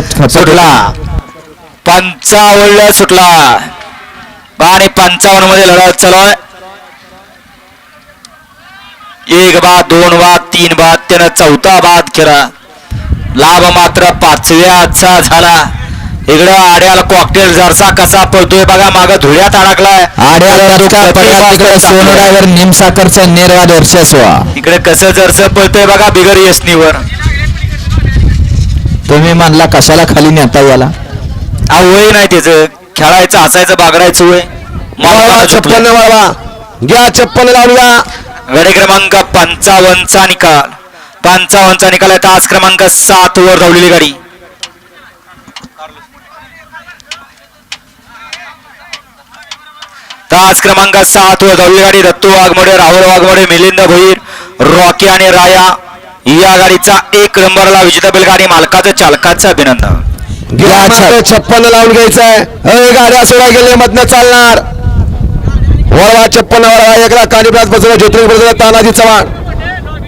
सुटला. पंचावन्न सुटला. आणि पंचावन्नमध्ये लढत चालू आहे. एक बाद दोन बाद तीन बाद त्यानं चौथा बाद केला. लाभ मात्र पाचव्याचा झाला. इकडं आड्याला कॉकटेल जरसा कसा पळतोय बघा माग धुळ्यात अडकलाय. आड्या सोनोडावर निमसाकरचा नेरवाद वर्षस्वा. इकडे कसं जरसं पळतोय बघा बिगर यशनीवर. तुम्ही म्हणला कशाला खाली नेता याला? हा वय नाही त्याचं. खेळायचं हसायचं बागडायचं वय. वळवा छप्पन वळवा घ्या छप्पन लावूया गडे क्रमांक पंचावन्नचा निकाल. पंचावन्नचा निकाल आहे. तास क्रमांक सात वर धावलेली गाडी. तास क्रमांक सात वर धावलेली गाडी. दत्तू वाघमोडे राहुल वाघमोडे मिलिंद भोईर रॉकी आणि राया. या गाडीचा एक नंबरला विजेता बैलगाडी मालकाचं चालकाचं अभिनंदन. छप्पन लावून घ्यायचंय. गाड्या सोडा गेले मधनं चालणार. वळवा छप्पन वळवा एकला. कानिब्रात बसवला ज्योतिर्ग बसवला तानाजी चव्हाण.